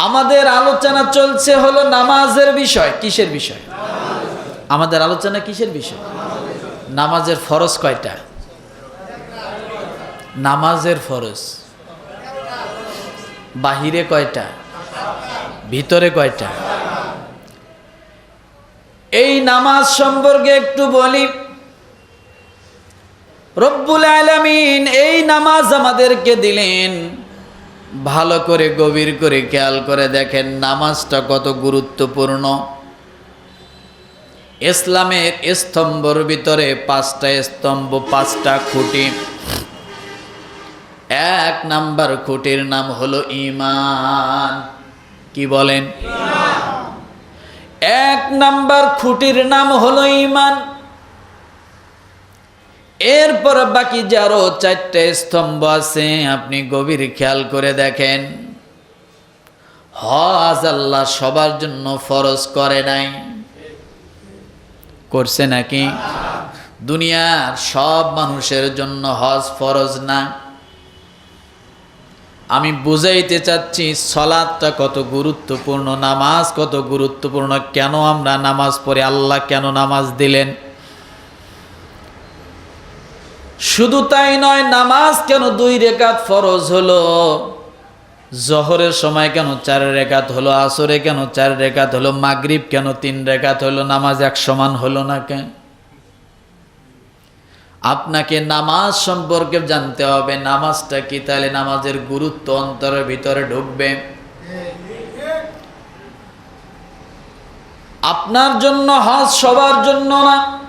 আমাদের আলোচনা চলছে হলো নামাজের বিষয়। কিসের বিষয়? আমাদের আলোচনা কিসের বিষয়? নামাজের ফরজ কয়টা? নামাজের ফরজ। বাহিরে কয়টা? ভিতরে কয়টা? এই নামাজ সম্পর্কে একটু বলি। রব্বুল আলামিন এই নামাজ আমাদেরকে দিলেন। ভালো করে গভীর করে খেয়াল করে দেখেন নামাজটা কত গুরুত্বপূর্ণ। ইসলামের স্তম্ভর ভিতরে পাঁচটা স্তম্ভ পাঁচটা খুঁটি। এক নাম্বার খুঁটির নাম হলো ইমান কি বলেন? এক নাম্বার খুঁটির নাম হলো ইমান এরপর বাকি যে আরও চারটে স্তম্ভ আছে, আপনি গভীর খেয়াল করে দেখেন। হজ আল্লাহ সবার জন্য ফরজ করে নাই। করছে নাকি? দুনিয়ার সব মানুষের জন্য হজ ফরজ না। আমি বুঝাইতে চাচ্ছি, সলাদটা কত গুরুত্বপূর্ণ, নামাজ কত গুরুত্বপূর্ণ, কেন আমরা নামাজ পড়ে, আল্লাহ কেন নামাজ দিলেন? শুধু তাই নয়, নামাজ কেন দুই রেখাত ফরজ হলো? জহরের সময় কেন চার রেখাত হলো? আসরে কেন চার রেখাত হলো? মাগরিব কেন তিন রেখাত হলো? নামাজ এক সমান হলো না কেন? আপনাকে নামাজ সম্পর্কে জানতে হবে। নামাজটা কি? তাহলে নামাজের গুরুত্ব অন্তরের ভিতরে ঢুকবে। আপনার জন্য হজ সবার জন্য না।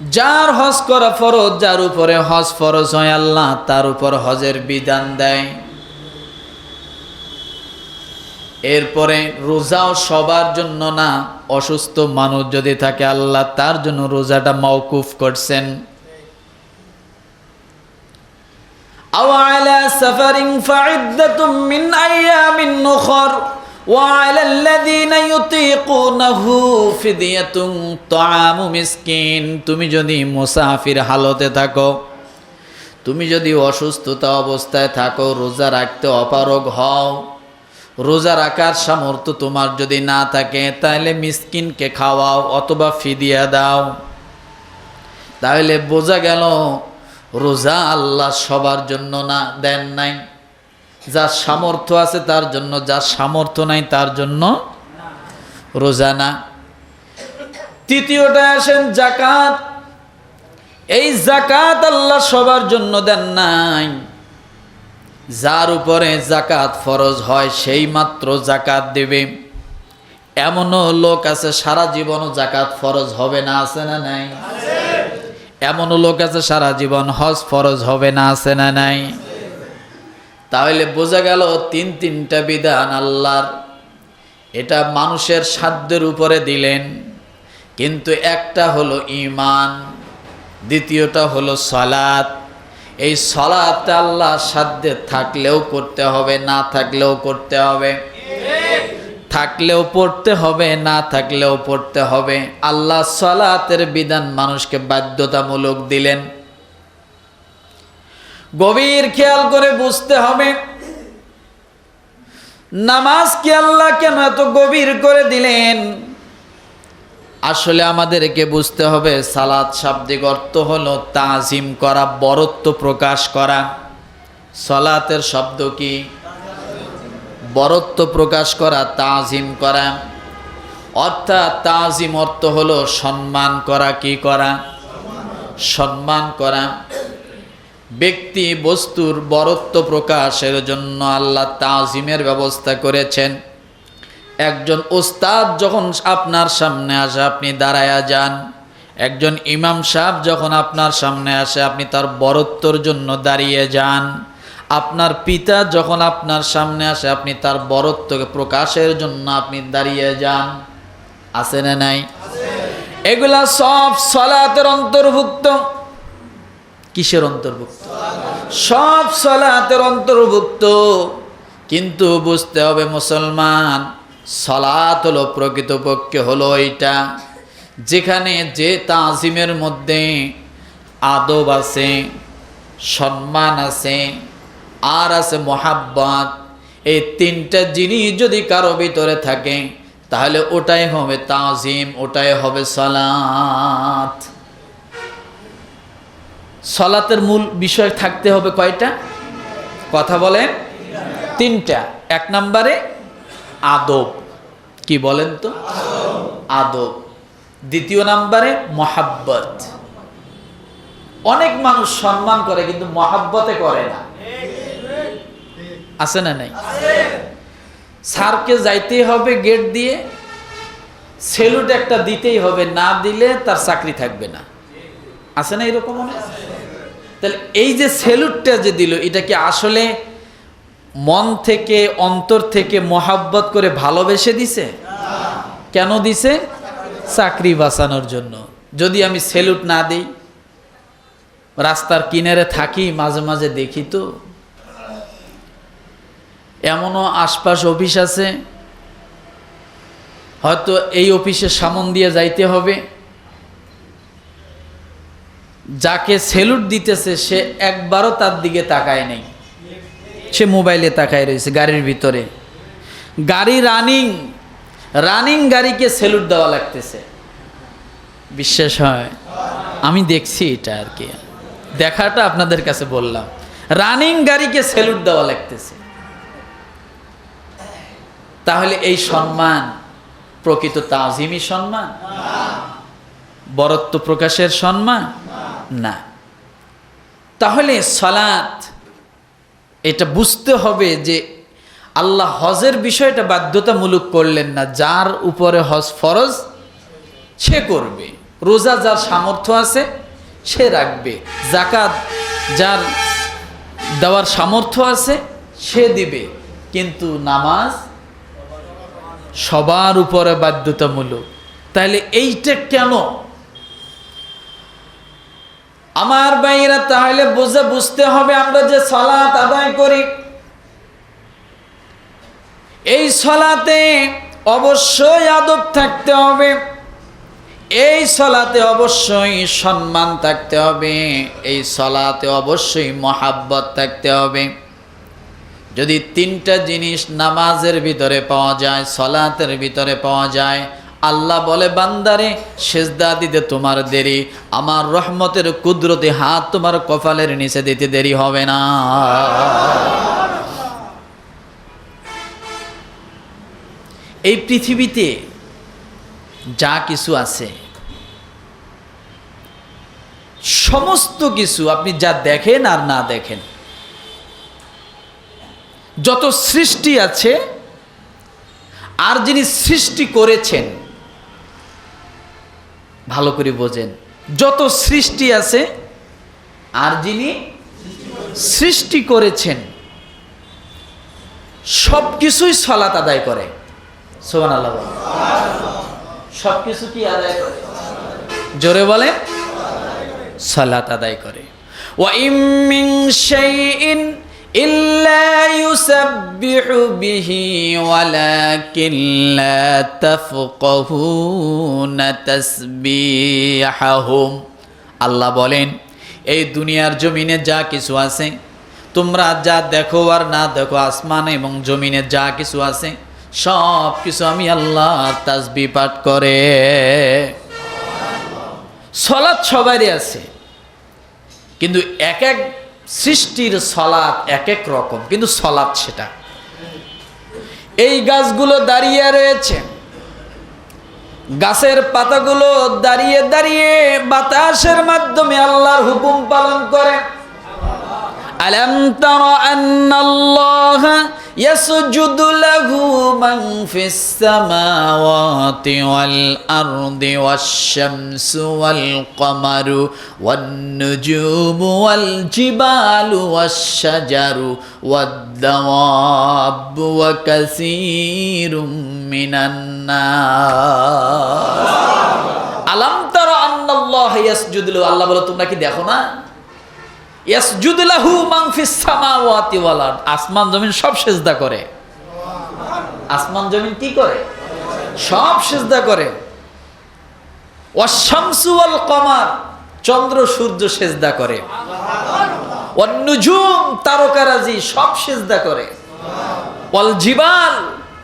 যার হজ করা ফরজ, যার উপরে হজ ফরজ হয় আল্লাহ, তার উপর হজের বিধান দেয়। এরপরে রোজাও সবার জন্য না, অসুস্থ মানুষ যদি থাকে আল্লাহ, তার জন্য রোজাটা মওকুফ করছেন। আওয়ালা সাফারিং ফাইদ্দাতুম মিন আইয়ামিন নুখর। وعلى الذين يطيقونه فدية طعام مسكين তুমি যদি মুসাফির হালতে থাকো তুমি যদি অসুস্থতা অবস্থায় থাকো রোজা রাখতে অপারগ হও রোজা রাখার সামর্থ্য তোমার যদি না থাকে তাহলে মিসকিনকে খাওয়াও অথবা ফিদিয়া দাও তাহলে বোঝা গেল রোজা আল্লাহ সবার জন্য না দেন নাই যার সামর্থ্য আছে তার জন্য, যার সামর্থ্য নাই তার জন্য রোজা না। তৃতীয়টা আসেন জাকাত এই জাকাত আল্লাহ সবার জন্য দেন নাই। যার উপরে জাকাত ফরজ হয়, সেই মাত্র জাকাত দেবে। এমনও লোক আছে, সারা জীবনও জাকাত ফরজ হবে না, আছে না নাই? এমনও লোক আছে, সারা জীবন হজ ফরজ হবে না, আছে না নাই? তাহলে বোঝা গেল তিন তিনটা বিধান আল্লাহর। এটা মানুষের সাধ্যের উপরে দিলেন। কিন্তু একটা হলো ইমান দ্বিতীয়টা হলো সলাৎ এই সলাতে আল্লাহ সাধ্যে থাকলেও করতে হবে, না থাকলেও করতে হবে। থাকলেও পড়তে হবে, না থাকলেও পড়তে হবে। আল্লাহ সলাতের বিধান মানুষকে বাধ্যতামূলক দিলেন। গভীর খেয়াল করে বুঝতে হবে। নামাজ কি আল্লাহ কেন এত গভীর করে দিলেন? আসলে আমাদেরকে বুঝতে হবে সালাদ শাব্দিক অর্থ হলো তাজিম করা, বরত্ব প্রকাশ করা। সলাতের শব্দ কি? বরত্ব প্রকাশ করা, তাজিম করা। অর্থাৎ তাজিম অর্থ হলো সম্মান করা, কি করা? সম্মান করা। ব্যক্তি বস্তুর বরত্ব প্রকাশের জন্য আল্লাহ তাজিমের ব্যবস্থা করেছেন। একজন ওস্তাদ যখন আপনার সামনে আসে, আপনি দাঁড়ায়া যান। একজন ইমাম সাহেব যখন আপনার সামনে আসে, আপনি তার বরত্বর জন্য দাঁড়িয়ে যান। আপনার পিতা যখন আপনার সামনে আসে, আপনি তার বরত্বকে প্রকাশের জন্য আপনি দাঁড়িয়ে যান। আছে না নাই? এগুলা সব সলাতের অন্তর্ভুক্ত। কিসের অন্তর্ভুক্ত? সব সলাতের অন্তর্ভুক্ত। কিন্তু বুঝতে হবে মুসলমান, সলাত হলো প্রকৃতপক্ষে হলো এইটা। যেখানে যে তাজিমের মধ্যে আদব আছে, সম্মান আছে, আর আছে মোহাব্বত, এই তিনটা জিনিস যদি কারও ভিতরে থাকে, তাহলে ওটাই হবে তাজিম, ওটাই হবে সলাত। সলাতের মূল বিষয় থাকতে হবে কয়টা? কথা বলেন তিনটা। এক নম্বরে, আদব। কি বলেন তো? আদব। দ্বিতীয় নম্বরে, মহাব্বত। অনেক মানুষ সম্মান করে, কিন্তু মহাব্বতে করে না। আছে না নাই? স্যারকে যাইতেই হবে গেট দিয়ে। সেলুট একটা দিতেই হবে, না দিলে তার চাকরি থাকবে না। আছে না এরকম অনেক? তাহলে এই যে সেলুটটা যে দিল, এটা কি আসলে মন থেকে, অন্তর থেকে মোহাব্বত করে ভালোবেসে দিছে? কেন দিছে? চাকরি বাঁচানোর জন্য। যদি আমি সেলুট না দিই, রাস্তার কিনারে থাকি, মাঝে মাঝে দেখি তো। এমনও আশপাশ অফিস আছে, হয়তো এই অফিসে সামন দিয়ে যাইতে হবে। যাকে সেলুট দিতেছে, সে একবারও তার দিকে তাকায় নেই। সে মোবাইলে তাকায় রয়েছে গাড়ির ভিতরে। গাড়ি রানিং রানিং গাড়িকে সেলুট দেওয়া লাগতেছে। বিশ্বাস হয়? আমি দেখছি এটা আর কি। দেখাটা আপনাদের কাছে বললাম। রানিং গাড়িকে সেলুট দেওয়া লাগতেছে। তাহলে এই সম্মান প্রকৃত তাজিমি সম্মান? বরত্ব প্রকাশের সম্মান? না। তাহলে সলাৎ এটা বুঝতে হবে যে আল্লাহ হজের বিষয়টা বাধ্যতামূলক করলেন না, যার উপরে হজ ফরজ সে করবে। রোজা যার সামর্থ্য আছে, সে রাখবে। জাকাত যার দেওয়ার সামর্থ্য আছে, সে দিবে। কিন্তু নামাজ সবার উপরে বাধ্যতামূলক। তাহলে এইটা কেন আমার ভাইরা তাহলে বুঝে বুঝতে হবে আমরা যে সলাত আদায় করি। এই সলাতে অবশ্যই আদব থাকতে হবে। এই সলাতে অবশ্যই সম্মান থাকতে হবে। এই সলাতে অবশ্যই মহাব্বত থাকতে হবে। যদি তিনটা জিনিস নামাজের ভিতরে পাওয়া যায়, সলাতের ভিতরে পাওয়া যায় আল্লাহ বলে, বান্দারে, সেজদা দিতে তোমার দেরি। আমার রহমতের কুদরতি হাত তোমার কপালের নিচে দিতে দেরি হবে না। এই পৃথিবীতে যা কিছু আছে, সমস্ত কিছু আপনি যা দেখেন আর না দেখেন, যত সৃষ্টি আছে, আর যিনি সৃষ্টি করেছেন ভালো করে বোঝেন। যত সৃষ্টি আছে আর যিনি সৃষ্টি করেছেন সব কিছুই সলাত আদায় করে। সোহান আল্লাহ সব কিছু কি আদায় করে? জোরে বলে সলাত আদায় করে। ওয়া ইমিং إِلَّا يُسَبِّحُ بِهِ وَلَكِن لَّا تَفْقَهُونَ تَسْبِيحَهُمْ আল্লাহ বলেন এই দুনিয়ার জমিনে যা কিছু আছে তোমরা যা দেখো আর না দেখো আসমান এবং জমিনে যা কিছু আছে সব কিছু আমি আল্লাহ তাসবি পাঠ করে সলাৎ সবারই আছে কিন্তু এক এক সৃষ্টির সলাৎ এক এক রকম, কিন্তু সলাৎ সেটা। এই গাছগুলো দাঁড়িয়ে রয়েছে। গাছের পাতাগুলো দাঁড়িয়ে দাঁড়িয়ে বাতাসের মাধ্যমে আল্লাহর হুকুম পালন করে। ألم تر أن الله يسجد له من في السماوات والأرض والشمس والقمر والنجوم والجبال والشجر والدواب وكثير من الناس আলাম তারা আন্নাল্লাহ ইয়াসজুদু আল্লাহ বলে তোমরা কি দেখো না ওয়াল আসমান, জমিন সব সেজদা করে। আসমান, জমিন কি করে? সব সেজদা করে। ওয়াল কমার, চন্দ্র, সূর্য সেজদা করে। তারকারাজি সব সেজদা করে। জিবাল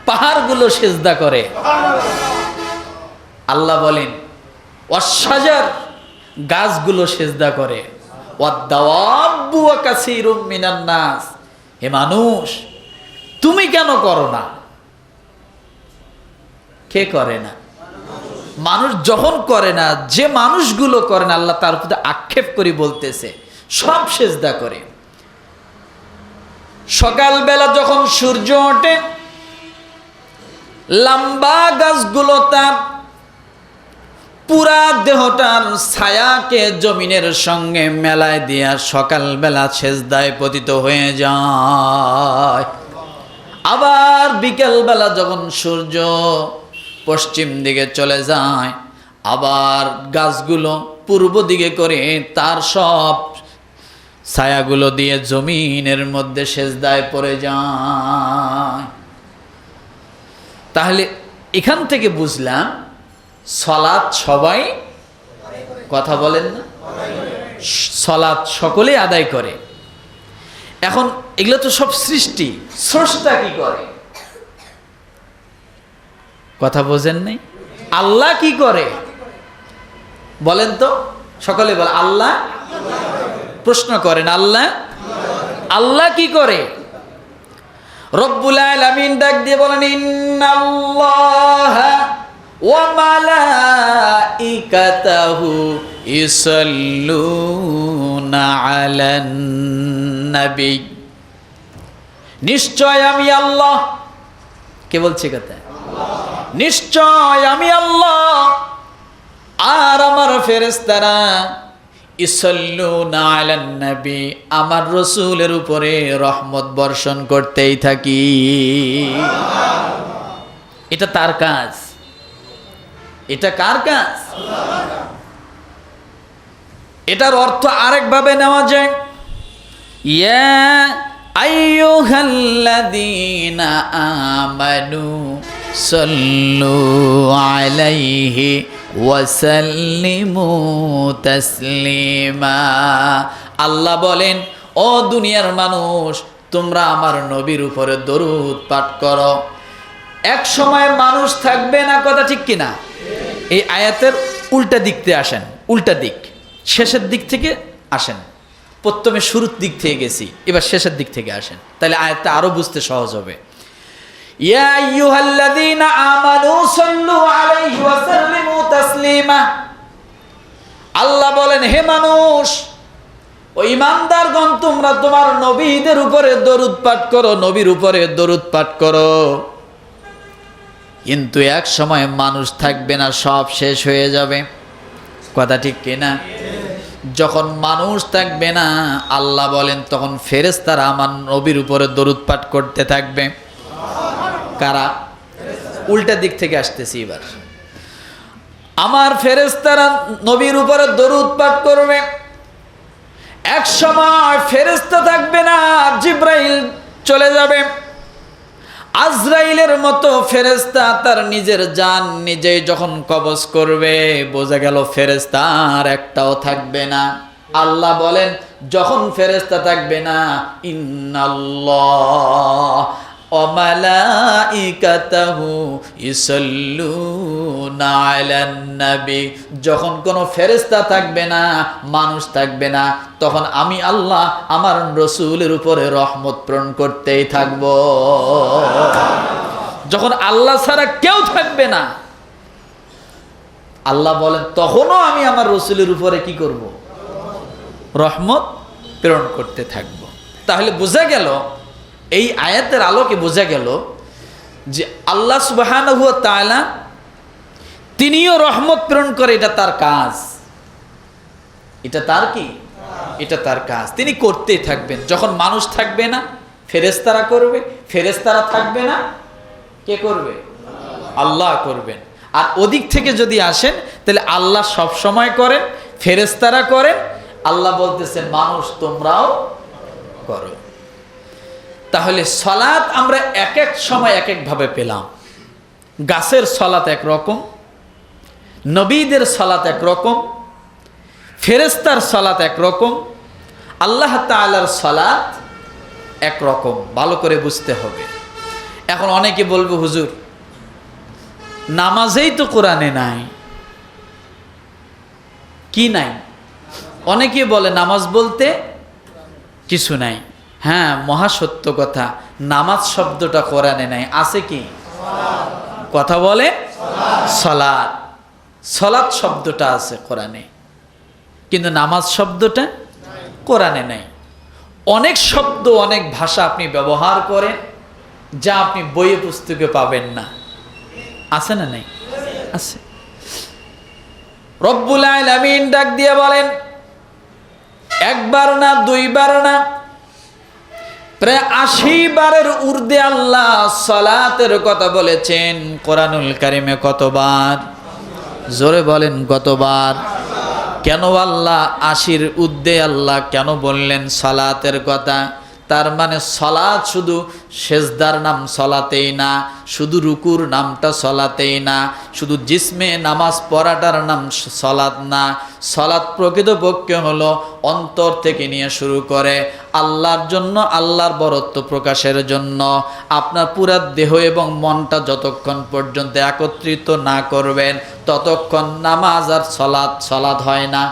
পাহাড়গুলো সেজদা করে। আল্লাহ বলেন অসাজার গাছগুলো সেজদা করে। হে মানুষ, তুমি কেন করো না? কে করে না? মানুষ যখন করে না, যে মানুষগুলো করে না, আল্লাহ তার প্রতি আক্ষেপ করে বলতেছে, সব সেজদা করে। সকালবেলা যখন সূর্য ওঠে, লম্বা গাছগুলো তার পুরা দেহটার ছায়াকে জমিনের সঙ্গে মেলায় দিয়া সকালবেলা সেজদায় পতিত হয়ে যায়। আবার বিকেলবেলা যখন সূর্য পশ্চিম দিকে চলে যায়, আবার গাছগুলো পূর্ব দিকে করে তার সব ছায়াগুলো দিয়ে জমিনের মধ্যে সেজদায় পড়ে যায়। তাহলে এখান থেকে বুঝলাম সলাৎ সবাই কথা বলেন না। সলাৎ সকলে আদায় করে। এখন এগুলো তো সব সৃষ্টি। স্রষ্টা কি করে? কথা বোঝেন নাই? আল্লাহ কি করে? বলেন তো, সকলে বলে, আল্লাহ? প্রশ্ন করেন, আল্লাহ? আল্লাহ কি করে? রব্বুল আলামিন ডাক দিয়ে বলেন, ইন্নাল্লাহা মালাইকাতাহু ইসাল্লুনা আলান নবী নিশ্চয় আমি আল্লাহ। কে বলছে কথা? নিশ্চয় আমি আল্লাহ। আর আমার ফেরেস্তারা নবী, আমার রসুলের উপরে রহমত বর্ষণ করতেই থাকি। এটা তার কাজ। এটা কার কাজ? এটার অর্থ আরেকভাবে নেওয়া যায়। আমানু আল্লাহ বলেন, ও দুনিয়ার মানুষ, তোমরা আমার নবীর উপরে দরুদ পাঠ করো। এক সময় মানুষ থাকবে না কথা ঠিক কিনা? এই আয়াতের উল্টা দিক থেকে আসেন, উল্টা দিক। শেষের দিক থেকে আসেন। প্রথমে শুরুর দিক থেকে গেছি, এবার শেষের দিক থেকে আসেন। তাহলে আয়াতটা আরও বুঝতে সহজ হবে। আল্লাহ বলেন, হে মানুষ, ও ইমানদারগণ তোমরা তোমার নবীদের উপরে দরুদ পাঠ করো, নবীর উপরে দরুদ পাঠ করো। কিন্তু এক সময় মানুষ থাকবে না, সব শেষ হয়ে যাবে। কথা ঠিক কিনা যখন মানুষ থাকবে না, আল্লাহ বলেন, তখন ফেরেস্তারা আমার নবীর উপরে দরুদ পাঠ করতে থাকবে। কারা? উল্টা দিক থেকে আসতেছি এবার। আমার ফেরেস্তারা নবীর উপরে দরুদ পাঠ করবে। এক সময় ফেরেস্তা থাকবে না, জিব্রাইল চলে যাবে। আজরাইলের মতো ফেরেস্তা তার নিজের জান নিজেই যখন কবজ করবে, বোঝা গেল ফেরেস্তার একটাও থাকবে না। আল্লাহ বলেন, যখন ফেরেস্তা থাকবে না, ইন্নাল্লাহ। অমালাইকাতাহু ইসাল্লুনা আলান নবী যখন কোনো ফেরেশতা থাকবে না, মানুষ থাকবে না, তখন আমি আল্লাহ আমার রসুলের উপরে রহমত প্রেরণ করতেই থাকব। যখন আল্লাহ ছাড়া কেউ থাকবে না, আল্লাহ বলেন, তখনও আমি আমার রসুলের উপরে কি করব? রহমত প্রেরণ করতে থাকব। তাহলে বোঝা গেল এই আয়াতের আলোকে বোঝা গেল যে আল্লাহ সুবাহান হুয়া তালা তিনিও রহমত প্রেরণ করে এটা তার কাজ। এটা তার কি? এটা তার কাজ। তিনি করতেই থাকবেন। যখন মানুষ থাকবে না ফেরেস্তারা করবে ফেরেস্তারা থাকবে না, কে করবে? আল্লাহ করবেন। আর ওদিক থেকে যদি আসেন, তাহলে আল্লাহ সব সময় করেন ফেরেস্তারা করেন। আল্লাহ বলতেছেন মানুষ তোমরাও করো। তাহলে সলাৎ আমরা এক এক সময় এক একভাবে পেলাম। গাছের সলাৎ এক রকম, নবীদের সলাৎ এক রকম ফেরেস্তার সলাৎ এক রকম, আল্লাহ তালার সলাৎ এক রকম। ভালো করে বুঝতে হবে। এখন অনেকে বলবে, হুজুর, নামাজেই তো কোরআনে নাই। কি নাই? অনেকে বলে, নামাজ বলতে কিছু নাই। হ্যাঁ মহাসত্য কথা। নামাজ শব্দটা কোরআনে নাই। আছে কি? কথা বলে? সলাদ সলাদ শব্দটা আছে কোরআনে। কিন্তু নামাজ শব্দটা কোরআনে নাই। অনেক শব্দ, অনেক ভাষা আপনি ব্যবহার করেন, যা আপনি বইয়ে পুস্তকে পাবেন না। আছে না নাই? আছে। রব্বুল আলামিন ডাক দিয়ে বলেন, একবার না, দুইবার না প্রায় আশি বারের উর্দে আল্লাহ সালাতের কথা বলেছেন, কোরআনুল কারিমে কতবার? জোরে বলেন কতবার? কেন আল্লাহ আশির উদ্দে আল্লাহ কেন বললেন সালাতের কথা? তার মানে সলাৎ শুধু সেজদার নাম সলাতেই না, শুধু রুকুর নামটা সলাতেই না, শুধু জিসমে নামাজ পড়াটার নাম সলাৎ না। সলাৎ প্রকৃতপক্ষে হলো অন্তর থেকে নিয়ে শুরু করে আল্লাহর জন্য, আল্লাহর বরত্ব প্রকাশের জন্য। আপনার পুরা দেহ এবং মনটা যতক্ষণ পর্যন্ত একত্রিত না করবেন, ততক্ষণ নামাজ আর সলাৎ সলাৎ হয় না।